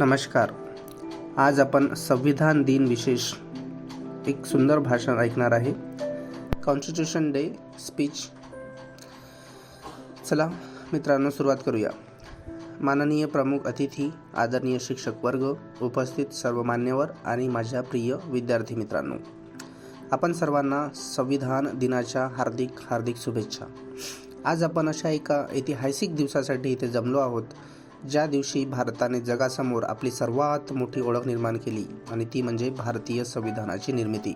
नमस्कार. आज आपण संविधान दिन विशेष एक सुंदर भाषण ऐकणार आहे. कॉन्स्टिट्यूशन डे स्पीच चला मित्रांनो सुरुवात करूया. माननीय प्रमुख अतिथी आदरणीय शिक्षक वर्ग उपस्थित सर्व मान्यवर आणि माझ्या प्रिय विद्यार्थी मित्रांनो आपण सर्वांना संविधान दिनाच्या हार्दिक हार्दिक शुभेच्छा. आज आपण अशा एका ऐतिहासिक दिवसासाठी इथे जमलो आहोत. ज्या दिवशी भारताने जगासमोर आपली सर्वात मोठी ओळख निर्माण केली आणि ती म्हणजे भारतीय संविधानाची निर्मिती.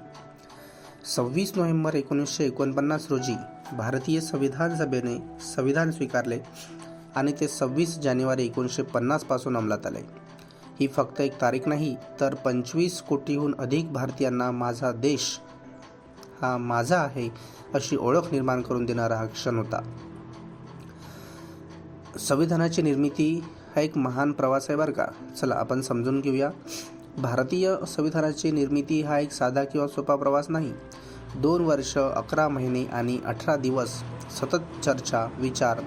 सव्वीस नोव्हेंबर एकोणीसशे एकोणपन्नास रोजी भारतीय संविधान सभेने संविधान स्वीकारले आणि ते सव्वीस जानेवारी एकोणीसशे पन्नासपासून अंमलात आले. ही फक्त एक तारीख नाही तर पंचवीस कोटीहून अधिक भारतीयांना माझा देश हा माझा आहे अशी ओळख निर्माण करून देणारा हा क्षण होता. संविधानाची निर्मिती हा एक महान प्रवास आहे बरं का. चला आपण समजून घेऊया. भारतीय संविधानाची निर्मिती हा एक साधा किंवा सोपा प्रवास नाही. दोन वर्ष अकरा महिने आणि अठरा दिवस सतत चर्चा विचार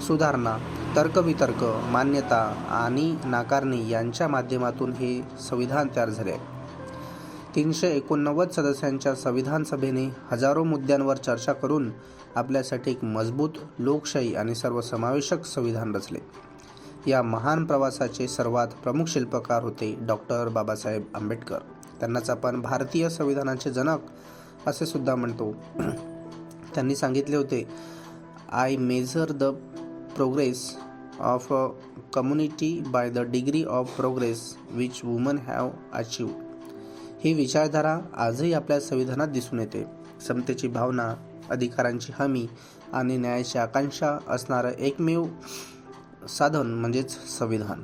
सुधारणा तर्कवितर्क मान्यता आणि नाकारणी यांच्या माध्यमातून हे संविधान तयार झाले आहे. तीनशे एकोणनव्वद सदस्यांच्या संविधान सभेने हजारो मुद्द्यांवर चर्चा करून आपल्यासाठी एक मजबूत लोकशाही आणि सर्वसमावेशक संविधान रचले. या महान प्रवासाचे सर्वात प्रमुख शिल्पकार होते डॉक्टर बाबासाहेब आंबेडकर. त्यांनाच आपण भारतीय संविधानाचे जनक असे सुद्धा म्हणतो. त्यांनी सांगितले होते I measure the progress of a community by the degree of progress which woman have achieve ही विचारधारा आजही आपल्या संविधानात दिसून येते. समतेची भावना अधिकारांची हमी आणि न्यायाची आकांक्षा असणारं एकमेव साधन म्हणजेच संविधान.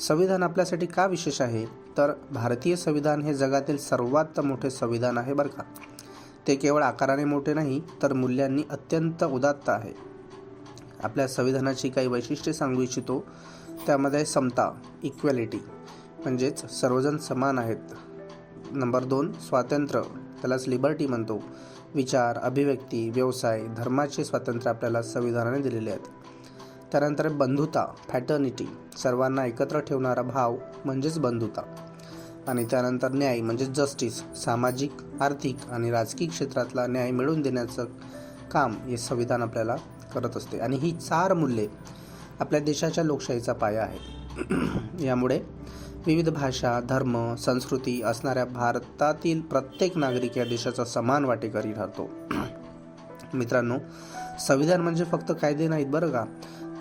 संविधान आपल्यासाठी का विशेष आहे? तर भारतीय संविधान हे जगातील सर्वात मोठे संविधान आहे बरं का. ते केवळ आकाराने मोठे नाही तर मूल्यांनी अत्यंत उदात्त आहे. आपल्या संविधानाची काही वैशिष्ट्ये सांगू इच्छितो. त्यामध्ये समता इक्वॅलिटी म्हणजेच सर्वजण समान आहेत. नंबर दोन स्वातंत्र्य. त्यालाच लिबर्टी म्हणतो. विचार अभिव्यक्ती व्यवसाय धर्माचे स्वातंत्र्य आपल्याला संविधानाने दिलेले आहेत. त्यानंतर बंधुता फॅटर्निटी सर्वांना एकत्र ठेवणारा भाव म्हणजेच बंधुता. आणि त्यानंतर न्याय म्हणजेच जस्टिस सामाजिक आर्थिक आणि राजकीय क्षेत्रातला न्याय मिळवून देण्याचं काम हे संविधान आपल्याला करत असते. आणि ही चार मूल्ये आपल्या देशाच्या लोकशाहीचा पाया आहे यामुळे विविध भाषा धर्म संस्कृती असणाऱ्या भारतातील प्रत्येक नागरिक या देशाचा समान वाटेकरी ठरतो मित्रांनो संविधान म्हणजे फक्त कायदे नाहीत बरं का?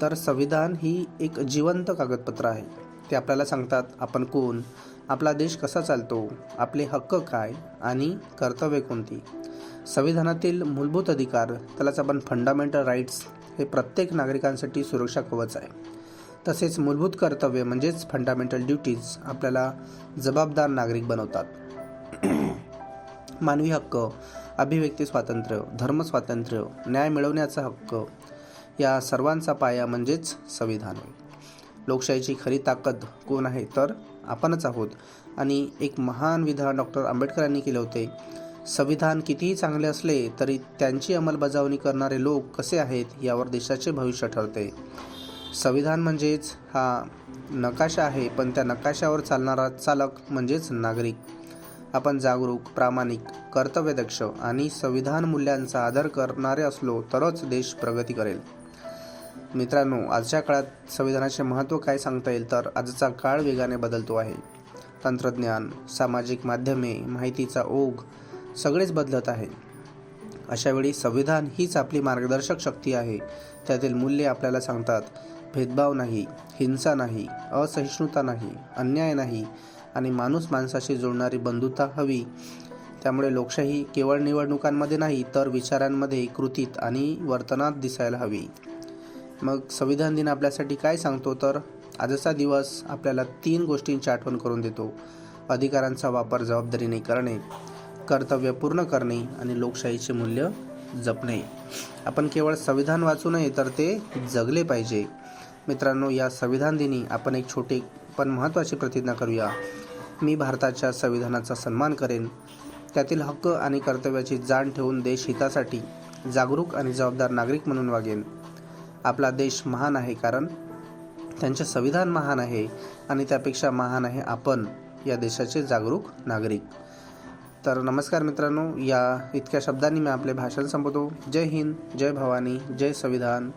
तर संविधान ही एक जिवंत कागदपत्र आहे. ते आपल्याला सांगतात आपण कोण? आपला देश कसा चालतो? आपले हक्क काय? आणि कर्तव्य कोणती? संविधानातील मूलभूत अधिकार त्यालाच आपण फंडामेंटल राईट्स हे प्रत्येक नागरिकांसाठी सुरक्षा कवच आहे. तसेच मूलभूत कर्तव्य म्हणजेच फंडामेंटल ड्युटीज आपल्याला जबाबदार नागरिक बनवतात. मानवी हक्क अभिव्यक्ती स्वातंत्र्य धर्म स्वातंत्र्य न्याय मिळवण्याचा हक्क या सर्वांचा पाया म्हणजेच संविधान आहे. लोकशाहीची खरी ताकद कोण आहे तर आपणच आहोत. आणि एक महान विधान डॉक्टर आंबेडकरांनी केले होते संविधान कितीही चांगले असले तरी त्यांची अंमलबजावणी करणारे लोक कसे आहेत यावर देशाचे भविष्य ठरते. संविधान म्हणजेच हा नकाशा आहे पण त्या नकाशावर चालणारा चालक म्हणजेच नागरिक. आपण जागरूक प्रामाणिक कर्तव्यदक्ष आणि संविधान मूल्यांचा आदर करणारे असलो तरच देश प्रगती करेल. मित्रांनो आजच्या काळात संविधानाचे महत्त्व काय सांगता येईल तर आजचा काळ वेगाने बदलतो आहे. तंत्रज्ञान सामाजिक माध्यमे माहितीचा ओघ सगळेच बदलत आहे. अशावेळी संविधान हीच आपली मार्गदर्शक शक्ती आहे. त्यातील मूल्ये आपल्याला सांगतात. भेदभाव नाही हिंसा नाही असहिष्णुता नाही अन्याय नाही आणि माणूस माणसाशी जोडणारी बंधुता हवी. त्यामुळे लोकशाही केवळ निवडणुकांमध्ये नाही तर विचारांमध्ये कृतीत आणि वर्तनात दिसायला हवी. मग संविधान दिन आपल्यासाठी काय सांगतो तर? आजचा दिवस आपल्याला तीन गोष्टींची आठवण करून देतो. अधिकारांचा वापर जबाबदारीने करणे कर्तव्य पूर्ण करणे आणि लोकशाहीचे मूल्य जपणे. आपण केवळ संविधान वाचू नये तर ते जगले पाहिजे. मित्रांनो या संविधान दिनी आपण एक छोटी पण महत्त्वाची प्रतिज्ञा करूया. मी भारताच्या संविधानाचा सन्मान करेन. त्यातील हक्क आणि कर्तव्याची जाण ठेवून देश हितासाठी जागरूक आणि जबाबदार नागरिक म्हणून वागेन. आपला देश महान आहे कारण त्यांचे संविधान महान आहे आणि त्यापेक्षा महान आहे आपण या देशाचे जागरूक नागरिक. तर नमस्कार मित्रांनो या इतक्या शब्दांनी मी आपले भाषण संपवतो. जय हिंद जय भवानी जय संविधान.